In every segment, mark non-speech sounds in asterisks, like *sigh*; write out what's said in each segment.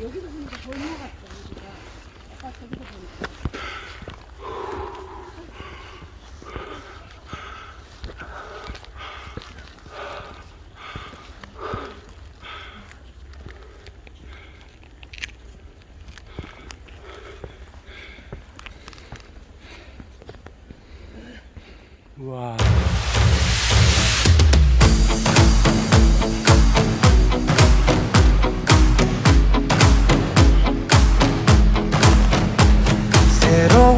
여기서 보니까 더 있는 것 같아 여기가 아까 저기서 보니까.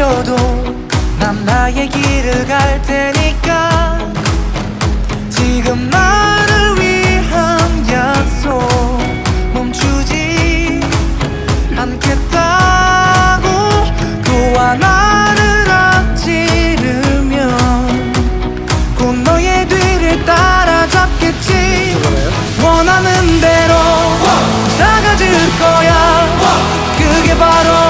뛰어도 난 나의 길을 갈 테니까. 지금 나를 위한 약속 멈추지 않겠다고. 또 하나를 앞지르면 곧 너의 뒤를 따라잡겠지. 원하는 대로 다가질 거야. 그게 바로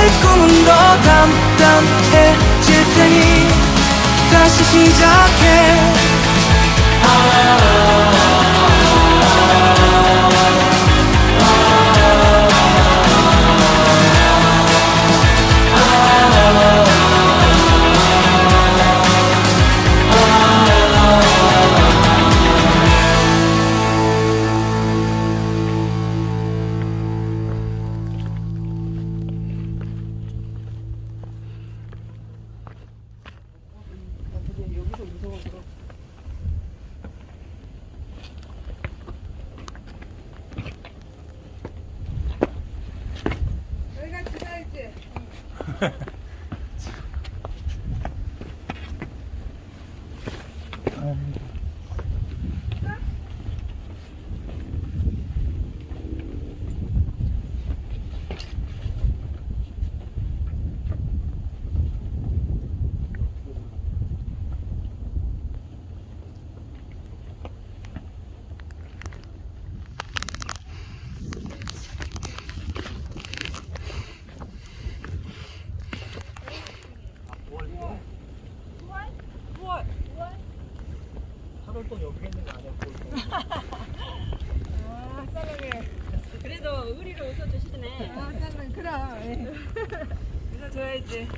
내 꿈은 더 단단해질 테니 다시 시작해. 여 *laughs* 기가 지나있지 우와 아 사랑해. 그래도 의리로 웃어주시네. 아 사랑 그럼. *laughs* 예. 웃어줘야지